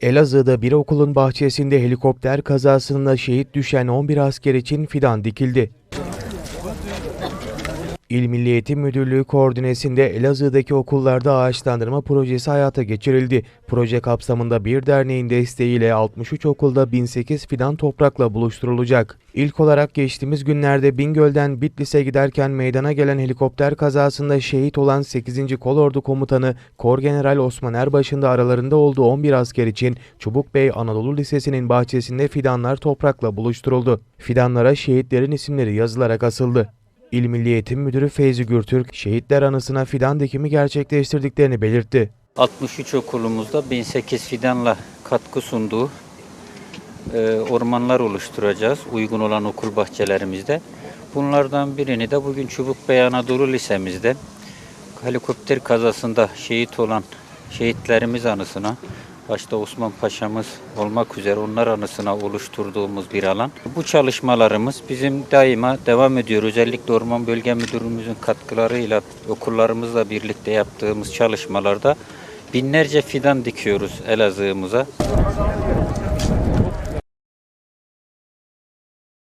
Elazığ'da bir okulun bahçesinde helikopter kazasında şehit düşen 11 asker için fidan dikildi. İl Milli Eğitim Müdürlüğü koordinesinde Elazığ'daki okullarda ağaçlandırma projesi hayata geçirildi. Proje kapsamında bir derneğin desteğiyle 63 okulda 1008 fidan toprakla buluşturulacak. İlk olarak geçtiğimiz günlerde Bingöl'den Bitlis'e giderken meydana gelen helikopter kazasında şehit olan 8. Kolordu Komutanı Korgeneral Osman Erbaş'ın da aralarında olduğu 11 asker için Çubukbey Anadolu Lisesi'nin bahçesinde fidanlar toprakla buluşturuldu. Fidanlara şehitlerin isimleri yazılarak asıldı. İl Milli Eğitim Müdürü Feyzi Gürtürk, şehitler anısına fidan dikimi gerçekleştirdiklerini belirtti. 63 okulumuzda 1008 fidanla katkı sunduğu e, ormanlar oluşturacağız uygun olan okul bahçelerimizde. Bunlardan birini de bugün Çubukbey Anadolu Lisemizde helikopter kazasında şehit olan şehitlerimiz anısına başta Osman Paşa'mız olmak üzere onlar anısına oluşturduğumuz bir alan. Bu çalışmalarımız bizim daima devam ediyor. Özellikle Orman Bölge Müdürümüzün katkılarıyla okullarımızla birlikte yaptığımız çalışmalarda binlerce fidan dikiyoruz Elazığ'ımıza.